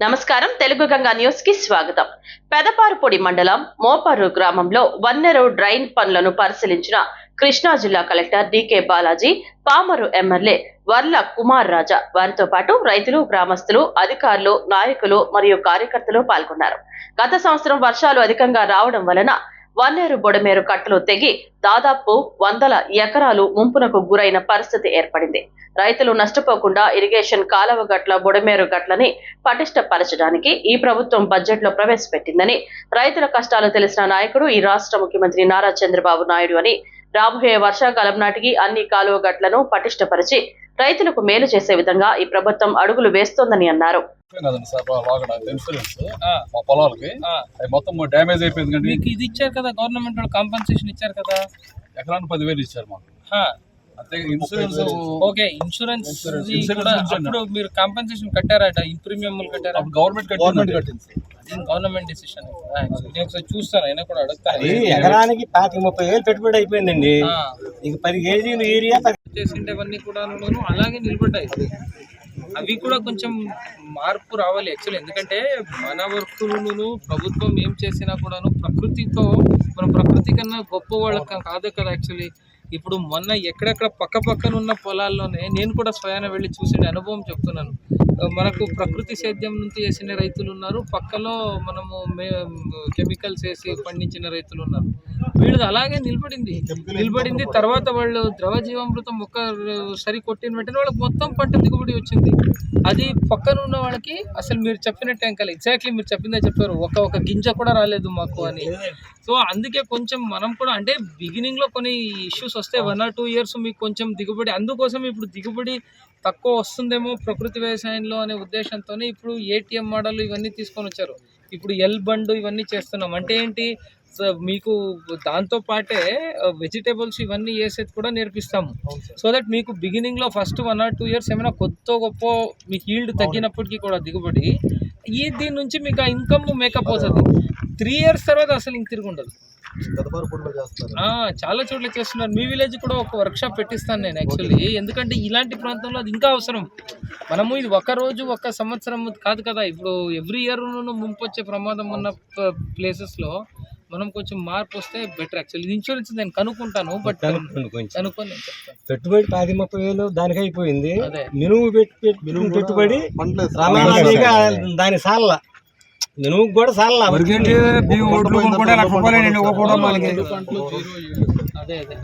నమస్కారం. తెలుగు గంగా న్యూస్కి స్వాగతం. పెదపారుపొడి మండలం మోపారు గ్రామంలో వన్నెరు డ్రైన్ పనులను పరిశీలించిన కృష్ణా జిల్లా collector DK Balaji Pamarru MLA Varla Kumar Raja వారితో పాటు రైతులు గ్రామస్తులు అధికారులు నాయకులు మరియు కార్యకర్తలు పాల్గొన్నారు. గత సంవత్సరం వర్షాలు అధికంగా రావడం వలన వన్నేరు బొడమేరు కట్టలు తెగి దాదాపు వందల ఎకరాలు ముంపునకు గురైన పరిస్థితి ఏర్పడింది. రైతులు నష్టపోకుండా ఇరిగేషన్ కాలవ గట్ల బుడమేరు గట్లని పటిష్టపరచడానికి ఈ ప్రభుత్వం బడ్జెట్లో ప్రవేశపెట్టిందని రైతుల కష్టాలు తెలిసిన నాయకుడు ఈ రాష్ట్ర ముఖ్యమంత్రి నారా చంద్రబాబు నాయుడు అని రాబోయే వర్షాకాలం నాటికి అన్ని కాలువ గట్లను పటిష్టపరిచి రైతులకు మేలు చేసే విధంగా ఈ ప్రభుత్వం అడుగులు వేస్తోందని అన్నారు. మా పొలాలకి. మొత్తం డ్యామేజ్ అయిపోయింది కండి మీకు ఇది ఇచ్చారు కదా గవర్నమెంట్ వాళ్ళు కాంపన్సేషన్ ఇచ్చారు కదా? ఎకరానికి పదివేలు ఇచ్చారు మాకు. అంతే ఇన్సూరెన్స్ ఓకే ఇన్సూరెన్స్ అప్పుడు మీరు కాంపన్సేషన్ కట్టారట ఈ ప్రీమియం కట్టారా? అప్పుడు గవర్నమెంట్ గవర్నమెంట్ కట్టింది. గవర్నమెంట్ డిసిషన్ నేను ఒకసారి చూస్తాను అయినా కూడా అడుగుతాను. అది ఎకరానికి పాతిక ముప్పై వేలు పెట్టుబడి అయిపోయిందండి. ఇక పది కేజీలు ఏరియా చేసిండేవన్నీ కూడా అలాగే నిలబడ్డాయి. అవి కూడా కొంచెం మార్పు రావాలి యాక్చువల్లీ ఎందుకంటే మన వర్కులను ప్రభుత్వం ఏం చేసినా కూడాను ప్రకృతితో మన ప్రకృతి కన్నా గొప్ప వాళ్ళకి కాదు కదా యాక్చువల్లీ ఇప్పుడు మొన్న ఎక్కడెక్కడ పక్క పక్కన ఉన్న పొలాల్లోనే నేను కూడా స్వయాన వెళ్ళి చూసిన అనుభవం చెప్తున్నాను. మనకు ప్రకృతి సేద్యం నుంచి చేసిన రైతులు ఉన్నారు. పక్కలో మనము కెమికల్స్ వేసి పండించిన రైతులు ఉన్నారు. వీళ్ళది అలాగే నిలబడింది. నిలబడింది. తర్వాత వాళ్ళు ద్రవ జీవామృతం ఒక్కసారి కొట్టిన వెంటనే వాళ్ళకి మొత్తం పంట దిగుబడి వచ్చింది. అది పక్కన ఉన్న వాళ్ళకి అసలు మీరు చెప్పినట్టు ఎంకాలి ఎగ్జాక్ట్లీ మీరు చెప్పిందే చెప్పారు. ఒక ఒక గింజ కూడా రాలేదు మాకు అని. సో అందుకే కొంచెం మనం కూడా అంటే బిగినింగ్లో కొన్ని ఇష్యూస్ వస్తే వన్ ఆర్ టూ ఇయర్స్ మీకు కొంచెం దిగుబడి అందుకోసం ఇప్పుడు దిగుబడి తక్కువ వస్తుందేమో ప్రకృతి వ్యవసాయంలో అనే ఉద్దేశంతోనే ఇప్పుడు ఏటీఎం మోడల్ ఇవన్నీ తీసుకొని వచ్చారు. ఇప్పుడు ఎల్ బండ్ ఇవన్నీ చేస్తున్నాం. అంటే ఏంటి? మీకు దాంతో పాటే వెజిటేబుల్స్ ఇవన్నీ వేసేది కూడా నేర్పిస్తాము. సో దట్ మీకు బిగినింగ్లో first one or two years ఏమైనా కొత్త గొప్ప మీకు ఈల్డ్ తగ్గినప్పటికీ కూడా దిగుబడి ఈ దీని నుంచి మీకు ఆ ఇన్కమ్ మేకప్ అవుతుంది త్రీ ఇయర్స్ తర్వాత అసలు ఇంక తిరిగి ఉండదు. ఆ, చాలా చోట్ల చేస్తున్నారు. మీ విలేజ్ కూడా ఒక వర్క్ షాప్ పెట్టిస్తాను నేను యాక్చువల్లీ ఎందుకంటే ఇలాంటి ప్రాంతంలో అది ఇంకా అవసరం. మనము ఇది ఒక రోజు ఒక సంవత్సరం కాదు కదా. ఇప్పుడు ఎవ్రీ ఇయర్ ముంపు వచ్చే ప్రమాదం ఉన్న ప్లేసెస్లో మనం కొంచెం మార్పు వస్తే బెటర్ యాక్చువల్లీ ఇన్సూరెన్స్ నేను కనుక్కుంటాను బట్ కనుక్కోండి కొంచెం కనుక్కొని నేను చెప్తాను పెట్టుబడి పాతి ముప్పై వేలు దానికి అయిపోయింది అదే మినుము పెట్టి పెట్టి- పెట్టుబడి రమారమిగా దాని సాల్ల మినుము కూడా సాల్ల రెండు పంటలు జీరో అదే అదే